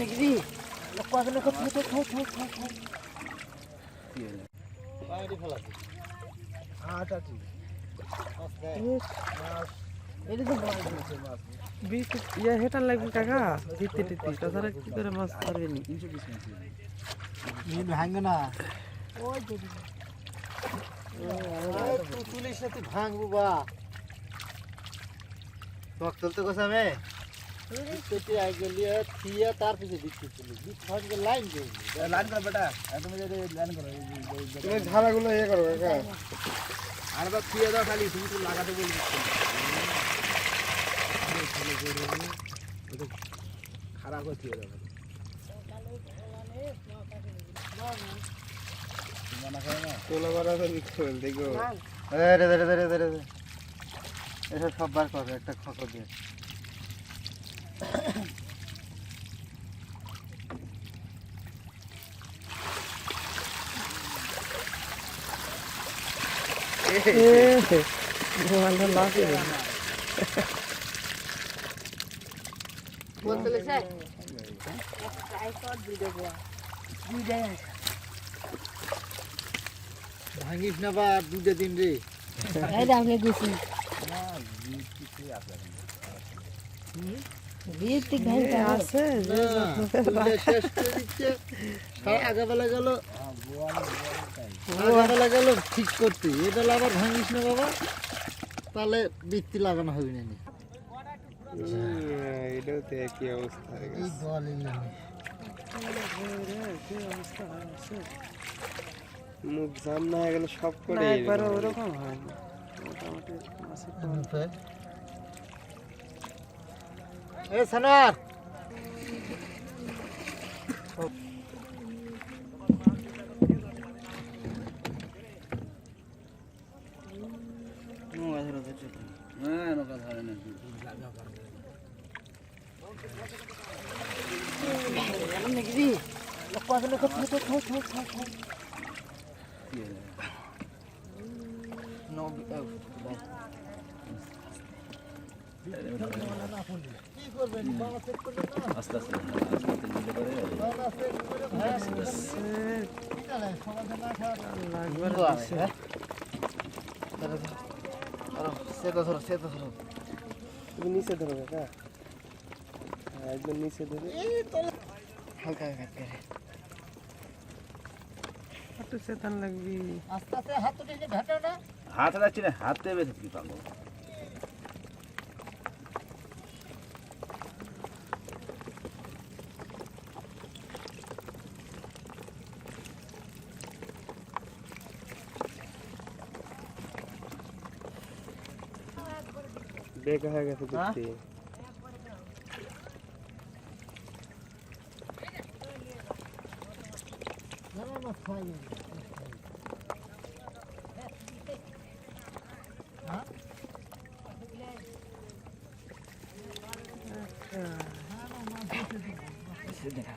নাকি কদিন করতে হতো থাক থাক থাক থাক এটা তো বড় মাছ বিট ইয়া হেটা লাগবে কাকা দিতে দিতে তাছাড়া কি করে মাছ পারবে নি মিন ভাঙবে না তুলিস না তুই ভাঙবো বা টক তুলতে কোসামে কেটে আই গেলি থিয়া তার পিছে দিচ্ছি লাইন লাইন করো বেটা তুমি যদি লাইন করো তুমি ধারাগুলো ইয়ে করো কাকা আর বা ফিরে দাও খালি তুমি তো লাগাতে খারাপ দাও তোলা তো দেখো। রে রে রে রে রে এসব সব বার কর একটা খকর দিয়ে ভাঙিস না বা দুটা দিন রে এই দামে দিছি বিয়েতে এ, ঘাইটা আছে শেষ করে দিচ্ছে। আগাবেলা গেল আগাবেলা গেল ঠিক করতে। এই আবার ভাঙিস না বাবা। তাহলে বৃত্তি লাগানো হবে না এটাও তো একই অবস্থা এই মুখ জাম না হয়ে গেলে সব করে একবারে ওরকম হয় মোটামুটি। এ সানার নাকি কদিন হতো আস্তে আস্তে ধরো সেটা ধরো তুমি নিচে ধরো কাকা একদম নিচে ধরে হালকা হালকা করে একটু চেতন লাগবি। আস্তে আস্তে হাত উঠে না, হাত রাখছি না হাতে বেকা হয়ে গেছে হ্যাঁ? দেখতে না না না খাই দেখা